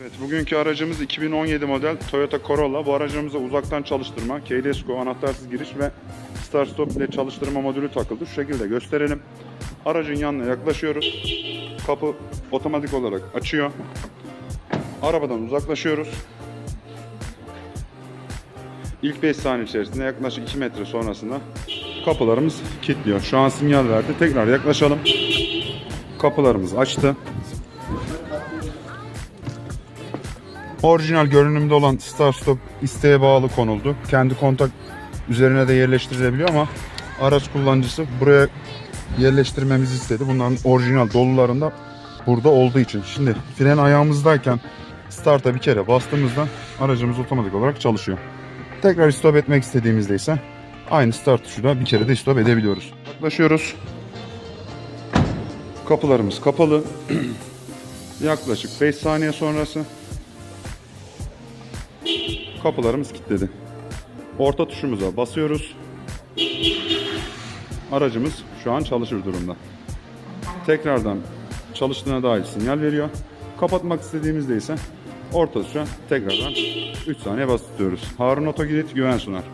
Evet, bugünkü aracımız 2017 model Toyota Corolla. Bu aracımıza uzaktan çalıştırma, KDSCO, anahtarsız giriş ve Start Stop ile çalıştırma modülü takıldı. Şu şekilde gösterelim. Aracın yanına yaklaşıyoruz. Kapı otomatik olarak açıyor. Arabadan uzaklaşıyoruz. İlk 5 saniye içerisinde yaklaşık 2 metre sonrasında kapılarımız kilitliyor. Şu an sinyal verdi. Tekrar yaklaşalım. Kapılarımız açtı. Orijinal görünümde olan Start Stop isteğe bağlı konuldu. Kendi kontak üzerine de yerleştirilebiliyor ama araç kullanıcısı buraya yerleştirmemizi istedi. Bunların orijinal dolularında burada olduğu için. Şimdi fren ayağımızdayken start'a bir kere bastığımızda aracımız otomatik olarak çalışıyor. Tekrar stop etmek istediğimizde ise aynı start tuşuyla bir kere de stop edebiliyoruz. Yaklaşıyoruz. Kapılarımız kapalı. Yaklaşık 5 saniye sonrası kapılarımız kilitledi. Orta tuşumuza basıyoruz. Aracımız şu an çalışır durumda. Tekrardan çalıştığına dair sinyal veriyor. Kapatmak istediğimizde ise orta tuşa tekrardan 3 saniye basıyoruz. Harun Otogirit güven sunar.